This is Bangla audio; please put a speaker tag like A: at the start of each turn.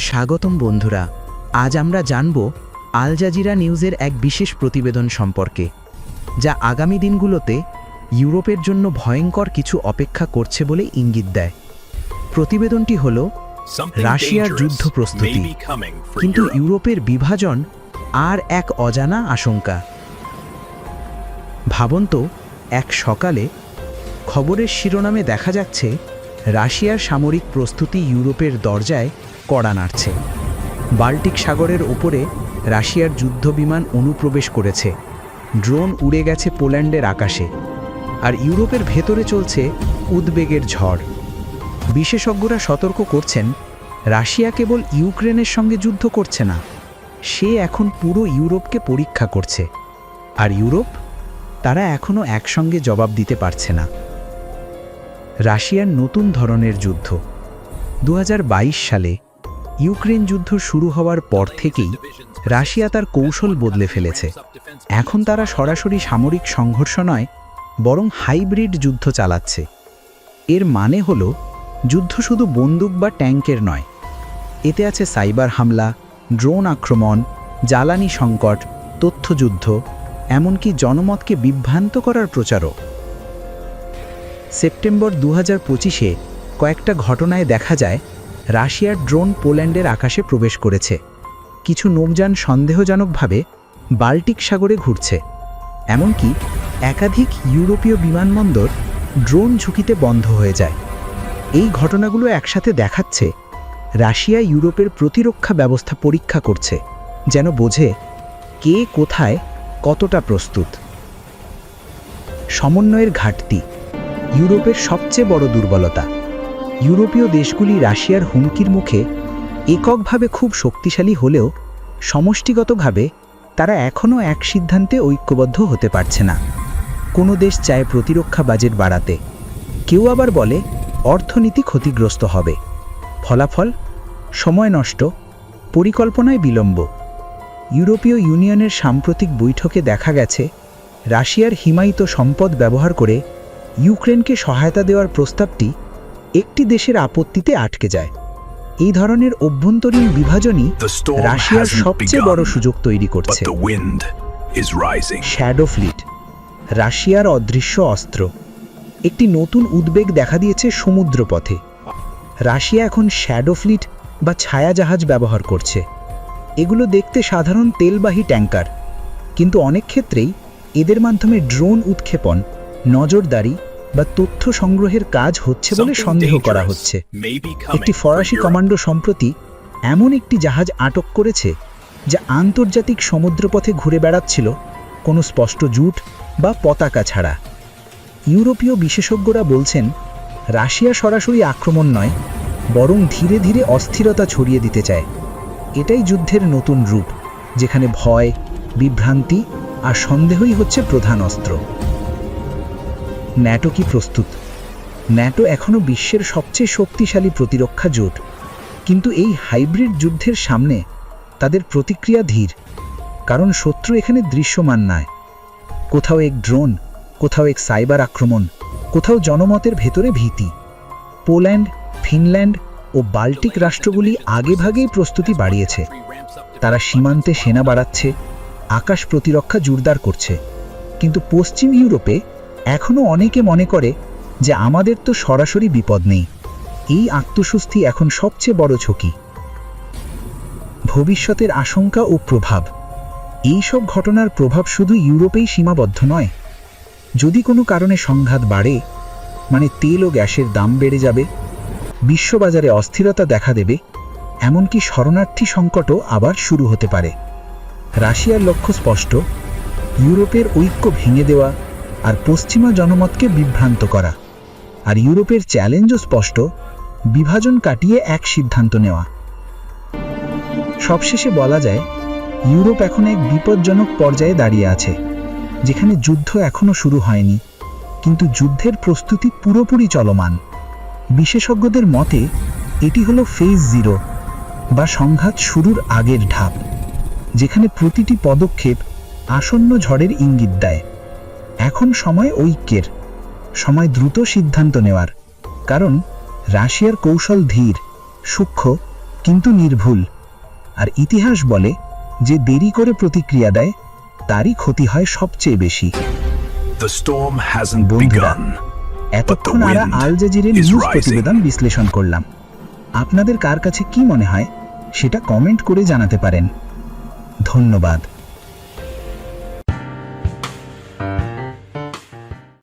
A: স্বাগতম বন্ধুরা আজ আমরা জানব আল জাজিরা নিউজের এক বিশেষ প্রতিবেদন সম্পর্কে যা আগামী দিনগুলোতে ইউরোপের জন্য ভয়ঙ্কর কিছু অপেক্ষা করছে বলে ইঙ্গিত দেয়। প্রতিবেদনটি হল
B: রাশিয়ার যুদ্ধ প্রস্তুতি
A: কিন্তু ইউরোপের বিভাজন আর এক অজানা আশঙ্কা। ভাবুন তো এক সকালে খবরের শিরোনামে দেখা যাচ্ছে রাশিয়ার সামরিক প্রস্তুতি ইউরোপের দরজায় কড়া নাড়ছে। বাল্টিক সাগরের ওপরে রাশিয়ার যুদ্ধবিমান অনুপ্রবেশ করেছে। ড্রোন উড়ে গেছে পোল্যান্ডের আকাশে। আর ইউরোপের ভেতরে চলছে উদ্বেগের ঝড়। বিশেষজ্ঞরা সতর্ক করছেন, রাশিয়া কেবল ইউক্রেনের সঙ্গে যুদ্ধ করছে না, সে এখন পুরো ইউরোপকে পরীক্ষা করছে। আর ইউরোপ? তারা এখনও একসঙ্গে জবাব দিতে পারছে না। রাশিয়ার নতুন ধরনের যুদ্ধ। দু হাজার বাইশ সালে ইউক্রেন যুদ্ধ শুরু হওয়ার পর থেকেই রাশিয়া তার কৌশল বদলে ফেলেছে। এখন তারা সরাসরি সামরিক সংঘর্ষ নয়, বরং হাইব্রিড যুদ্ধ চালাচ্ছে। এর মানে হল, যুদ্ধ শুধু বন্দুক বা ট্যাঙ্কের নয়, এতে আছে সাইবার হামলা, ড্রোন আক্রমণ, জ্বালানি সংকট, তথ্যযুদ্ধ, এমনকি জনমতকে বিভ্রান্ত করার প্রচারও। সেপ্টেম্বর দু হাজার কয়েকটা ঘটনায় দেখা যায় রাশিয়ার ড্রোন পোল্যান্ডের আকাশে প্রবেশ করেছে। কিছু নৌযান সন্দেহজনকভাবে বাল্টিক সাগরে ঘুরছে। এমনকি একাধিক ইউরোপীয় বিমানবন্দর ড্রোন ঝুঁকিতে বন্ধ হয়ে যায়। এই ঘটনাগুলো একসাথে দেখাচ্ছে রাশিয়া ইউরোপের প্রতিরক্ষা ব্যবস্থা পরীক্ষা করছে, যেন বোঝে কে কোথায় কতটা প্রস্তুত। সমন্বয়ের ঘাটতি ইউরোপের সবচেয়ে বড় দুর্বলতা ইউরোপীয় দেশগুলি রাশিয়ার হুমকির মুখে এককভাবে খুব শক্তিশালী হলেও সমষ্টিগতভাবে তারা এখনও এক সিদ্ধান্তে ঐক্যবদ্ধ হতে পারছে না। কোনো দেশ চায় প্রতিরক্ষা বাজেট বাড়াতে। কেউ আবার বলে অর্থনীতি ক্ষতিগ্রস্ত হবে। ফলাফল? সময় নষ্ট, পরিকল্পনায় বিলম্ব। ইউরোপীয় ইউনিয়নের সাম্প্রতিক বৈঠকে দেখা গেছে, রাশিয়ার হিমায়িত সম্পদ ব্যবহার করে ইউক্রেনকে সহায়তা দেওয়ার প্রস্তাবটি একটি দেশের আপত্তিতে আটকে যায়। এই ধরনের অভ্যন্তরীণ বিভাজনই রাশিয়ার সবচেয়ে বড় সুযোগ তৈরি করছে। শ্যাডো ফ্লিট রাশিয়ার অদৃশ্য অস্ত্র। একটি নতুন উদ্বেগ দেখা দিয়েছে সমুদ্রপথে। রাশিয়া এখন শ্যাডো ফ্লিট বা ছায়া জাহাজ ব্যবহার করছে। এগুলো দেখতে সাধারণ তেলবাহী ট্যাঙ্কার। কিন্তু অনেক ক্ষেত্রেই এদের মাধ্যমে ড্রোন উৎক্ষেপণ নজরদারি বা তথ্য সংগ্রহের কাজ হচ্ছে বলে সন্দেহ করা হচ্ছে। একটি ফরাসি কমান্ডো সম্প্রতি এমন একটি জাহাজ আটক করেছে যা আন্তর্জাতিক সমুদ্রপথে ঘুরে বেড়াচ্ছিল কোনো স্পষ্ট জুট বা পতাকা ছাড়া। ইউরোপীয় বিশেষজ্ঞরা বলছেন রাশিয়া সরাসরি আক্রমণ নয় বরং ধীরে ধীরে অস্থিরতা ছড়িয়ে দিতে চায়। এটাই যুদ্ধের নতুন রূপ যেখানে ভয় বিভ্রান্তি আর সন্দেহই হচ্ছে প্রধান অস্ত্র। ন্যাটো কি প্রস্তুত? ন্যাটো এখনও বিশ্বের সবচেয়ে শক্তিশালী প্রতিরক্ষা জোট। কিন্তু এই হাইব্রিড যুদ্ধের সামনে তাদের প্রতিক্রিয়া ধীর, কারণ শত্রু এখানে দৃশ্যমান নয়। কোথাও এক ড্রোন, কোথাও এক সাইবার আক্রমণ, কোথাও জনমতের ভেতরে ভীতি। পোল্যান্ড, ফিনল্যান্ড ও বাল্টিক রাষ্ট্রগুলি আগেভাগেই প্রস্তুতি বাড়িয়েছে। তারা সীমান্তে সেনা বাড়াচ্ছে, আকাশ প্রতিরক্ষা জোরদার করছে। কিন্তু পশ্চিম ইউরোপে এখনও অনেকে মনে করে যে আমাদের তো সরাসরি বিপদ নেই। এই আত্মস্বস্তি এখন সবচেয়ে বড় ঝুঁকি। ভবিষ্যতের আশঙ্কা ও প্রভাব। এই সব ঘটনার প্রভাব শুধু ইউরোপেই সীমাবদ্ধ নয়। যদি কোনো কারণে সংঘাত বাড়ে মানে তেল ও গ্যাসের দাম বেড়ে যাবে, বিশ্ববাজারে অস্থিরতা দেখা দেবে, এমনকি শরণার্থী সংকটও আবার শুরু হতে পারে। রাশিয়ার লক্ষ্য স্পষ্ট, ইউরোপের ঐক্য ভেঙে দেওয়া আর পশ্চিমা জনমতকে বিভ্রান্ত করা। আর ইউরোপের চ্যালেঞ্জও স্পষ্ট, বিভাজন কাটিয়ে এক সিদ্ধান্ত নেওয়া। সবশেষে বলা যায়, ইউরোপ এখন এক বিপজ্জনক পর্যায়ে দাঁড়িয়ে আছে, যেখানে যুদ্ধ এখনও শুরু হয়নি, কিন্তু যুদ্ধের প্রস্তুতি পুরোপুরি চলমান। বিশেষজ্ঞদের মতে, এটি হলো ফেজ জিরো, বা সংঘাত শুরুর আগের ধাপ, যেখানে প্রতিটি পদক্ষেপ আসন্ন ঝড়ের ইঙ্গিত দেয়। এখন সময় ঐক্যের সময় দ্রুত সিদ্ধান্ত নেওয়ার। কারণ রাশিয়ার কৌশল ধীর সূক্ষ্ম কিন্তু নির্ভুল। আর ইতিহাস বলে যে দেরি করে প্রতিক্রিয়া দেয় তারই ক্ষতি হয় সবচেয়ে বেশি. এতক্ষণ আমরা আল জাজিরের নিউজ প্রতিবেদন বিশ্লেষণ করলাম। আপনাদের কার কাছে কি মনে হয় সেটা কমেন্ট করে জানাতে পারেন। ধন্যবাদ।